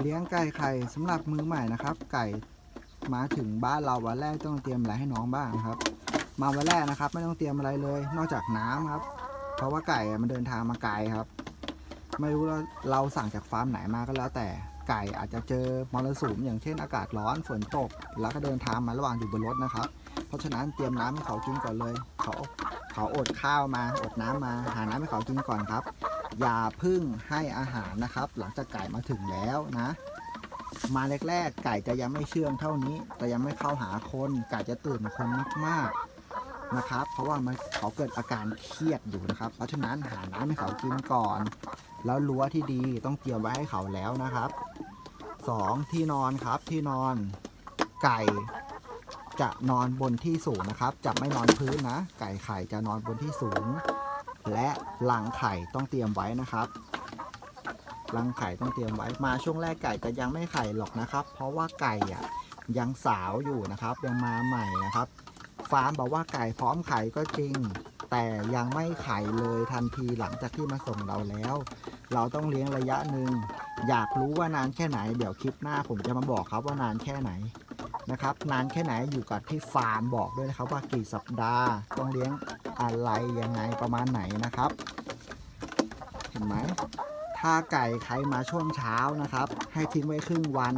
เลี้ยงไก่ไข่สำหรับมือใหม่นะครับ ไก่มาถึงบ้านเราวันแรกต้องเตรียมอะไรให้น้องบ้างนะครับ มาวันแรกนะครับ ไม่ต้องเตรียมอะไรเลย นอกจากน้ำครับ เพราะว่าไก่มันเดินทางมาไกลครับ ไม่รู้ว่าเราสั่งจากฟาร์มไหนมาก็แล้วแต่ไก่อาจจะเจอมรสุมอย่างเช่นอากาศร้อนฝนตก แล้วก็เดินทางมาระหว่างอยู่บนรถนะครับ เพราะฉะนั้นเตรียมน้ำให้เขากินก่อนเลย เขาเขาอดข้าวมาอดน้ำมา หาน้ำให้เขากินก่อนครับ อย่าพึ่งให้อาหารนะครับ หลังจากไก่มาถึงแล้วนะ มาแรกๆไก่จะยังไม่เชื่องเท่านี้ แต่ยังไม่เข้าหาคนไก่จะตื่นคนมากๆนะครับ เพราะว่ามันเขาเกิดอาการเครียดอยู่นะครับ เพราะฉะนั้นหาน้ำให้เขากินก่อน แล้วรั้วที่ดีต้องเตรียมไว้ให้เขาแล้วนะครับสองที่นอนครับที่นอนไก่จะนอนบนที่สูงนะครับ จะไม่นอนพื้นนะ ไก่ไข่จะนอนบนที่สูง และรังไข่ต้องเตรียมไว้นะครับรังไข่ต้องเตรียมไว้มาช่วงแรกไก่จะยังไม่ไข่หรอกนะครับ เพราะว่าไก่อะยังสาวอยู่นะครับ ยังมาใหม่นะครับฟาร์มบอกว่าไก่พร้อมไข่ก็จริง แต่ยังไม่ไข่เลยทันทีหลังจากที่มาส่งเราแล้ว เราต้องเลี้ยงระยะหนึ่งอยากรู้ว่านานแค่ไหน เดี๋ยวคลิปหน้าผมจะมาบอกครับว่านานแค่ไหนนะครับ นานแค่ไหนอยู่กับที่ฟาร์มบอกด้วยนะครับว่ากี่สัปดาห์ต้องเลี้ยง อะไรยังไงประมาณไหนนะครับ เห็นไหมถ้าไก่ใครมาช่วงเช้านะครับ ให้ทิ้งไว้ครึ่งวัน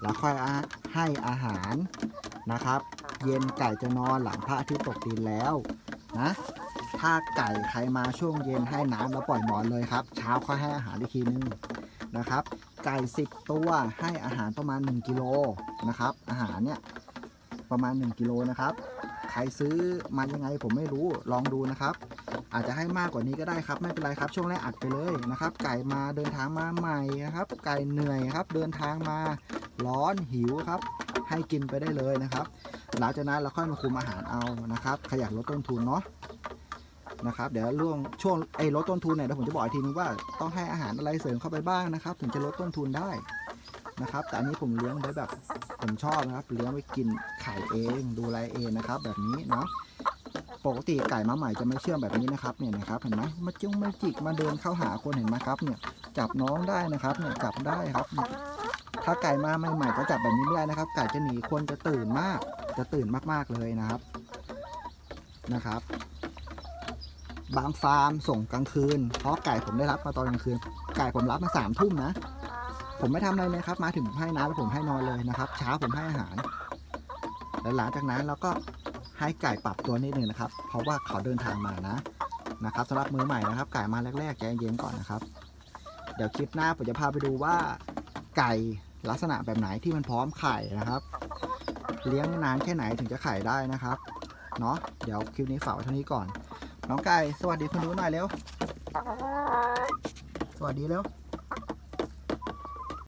แล้วค่อยอให้อาหารนะครับ เย็นไก่จะนอนหลังพระอาทิตย์ตกดินแล้วนะถ้าไก่ใครมาช่วงเย็นให้น้ำแล้วปล่อยนอนเลยครับ เช้าค่อยให้อาหารอีกทีนึงนะครับ ไก่10ตัวให้อาหารประมาณ 1กิโลนะครับ อาหารเนี่ยประมาณ 1กิโลนะครับ ใครซื้อมายังไงผมไม่รู้ลองดูนะครับ อาจจะให้มากกว่านี้ก็ได้ครับ ไม่เป็นไรครับช่วงแรกอัดไปเลยนะครับ ไก่มาเดินทางมาใหม่นะครับ ไก่เหนื่อยครับ เดินทางมาร้อนหิวครับ ให้กินไปได้เลยนะครับ หลังจากนั้นเราค่อยมาคุมอาหารเอานะครับ ขยันลดต้นทุนเนาะนะครับเดี๋ยวล่วงช่วงไอ้ลดต้นทุนเนี่ยเดี๋ยวผมจะบอกอีกทีนึงว่าต้องให้อาหารอะไรเสริมเข้าไปบ้างนะครับ ถึงจะลดต้นทุนได้นะครับ แต่อันนี้ผมเลี้ยงไว้แบบ ผมชอบนะครับ เลี้ยงไว้กินไข่เองดูแลเองนะครับ แบบนี้เนาะปกติไก่มาใหม่จะไม่เชื่องแบบนี้นะครับเนี่ยนะครับเห็นไหมมาจุ้งมาจิกมาเดินเข้าหาคนเห็นไหมครับเนี่ยจับน้องได้นะครับเนี่ยจับได้ครับ ถ้าไก่มาใหม่ๆจะจับแบบนี้ไม่ได้นะครับ ไก่จะหนีคนจะตื่นมาก จะตื่นมากๆเลยนะครับนะครับ บางฟาร์มส่งกลางคืนเพราะไก่ผมได้รับมาตอนกลางคืน ไก่ผมรับมาสามทุ่มนะ ผมไม่ทำอะไรเลยครับ มาถึงผมให้น้ำแล้วผมให้นอนเลยนะครับ เช้าผมให้อาหาร แล้วหลังจากนั้นเราก็ให้ไก่ปรับตัวนิดนึงนะครับ เพราะว่าเขาเดินทางมานะนะครับสำหรับมือใหม่นะครับ ไก่มาแรกๆใจเย็นก่อนนะครับ เดี๋ยวคลิปหน้าผมจะพาไปดูว่า ไก่ลักษณะแบบไหนที่มันพร้อมไข่นะครับ เลี้ยงนานแค่ไหนถึงจะไข่ได้นะครับเนาะเดี๋ยวคลิปนี้ฝากไว้เท่านี้ก่อน น้องไก่สวัสดีคนดูหน่อยเร็ว สวัสดีเร็ว